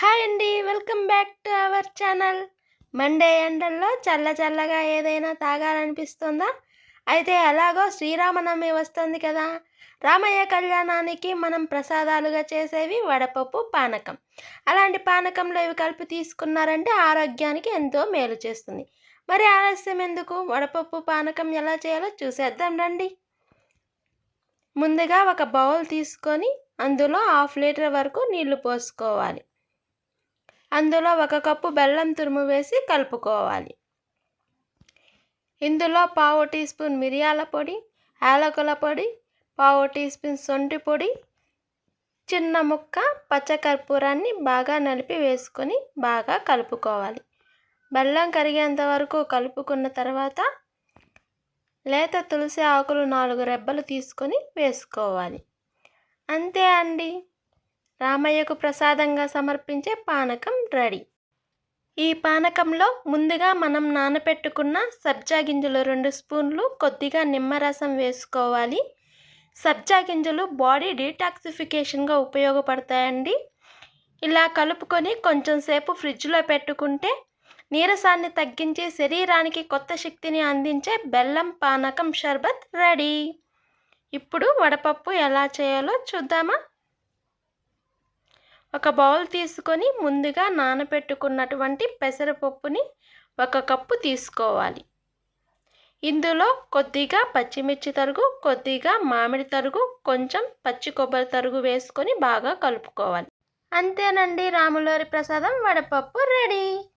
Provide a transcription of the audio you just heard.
Hi అండి welcome back to our channel. Monday ఎండల్లో చల్ల చల్లగా ఏదైనా తాగాలనిపిస్తుందా? అయితే ఎలాగో శ్రీరామనవమి వస్తుంది కదా. రామయ్య కళ్యాణానికి మనం ప్రసాదాలుగా చేసేవి వడపప్పు పానకం. అలాంటి పానకంలో ఇవి కలిపి తీసుకున్నారంటే ఆరోగ్యానికి ఎంతో మేలు చేస్తుంది. మరి ఆలస్యం ఎందుకు? వడపప్పు పానకం ఎలా చేయాలో చూసేద్దాం రండి. ముందుగా ఒక బౌల్ తీసుకొని అందులో హాఫ్ లీటర్ వరకు నీళ్ళు పోసుకోవాలి. అందులో ఒక కప్పు బెల్లం తురుము వేసి కలుపుకోవాలి. ఇందులో పావు టీ స్పూన్ మిరియాల పొడి యాలకుల పొడి పావు టీ స్పూన్ సొంటి పొడి చిన్న ముక్క పచ్చకర్పూరాన్ని బాగా నలిపి వేసుకొని బాగా కలుపుకోవాలి. బెల్లం కరిగేంత వరకు కలుపుకున్న తర్వాత లేత తులసి ఆకులు నాలుగు రెబ్బలు తీసుకొని వేసుకోవాలి. అంతే అండి. రామయ్యకు ప్రసాదంగా సమర్పించే పానకం రెడీ. ఈ పానకంలో ముందుగా మనం నానపెట్టుకున్న సబ్జా గింజలు రెండు స్పూన్లు కొద్దిగా నిమ్మరసం వేసుకోవాలి. సబ్జా గింజలు బాడీ డీటాక్సిఫికేషన్గా ఉపయోగపడతాయండి. ఇలా కలుపుకొని కొంచెం సేపు ఫ్రిడ్జ్లో పెట్టుకుంటే నీరసాన్ని తగ్గించి శరీరానికి కొత్త శక్తిని అందించే బెల్లం పానకం షర్బత్ రెడీ. ఇప్పుడు వడపప్పు ఎలా చేయాలో చూద్దామా? ఒక బౌల్ తీసుకొని ముందుగా నానబెట్టుకున్నటువంటి పెసరపప్పుని ఒక కప్పు తీసుకోవాలి. ఇందులో కొద్దిగా పచ్చిమిర్చి తరుగు కొద్దిగా మామిడి తరుగు కొంచెం పచ్చి కొబ్బరి తరుగు వేసుకొని బాగా కలుపుకోవాలి. అంతేనండి రాములోరి ప్రసాదం. వడపప్పు రెడీ.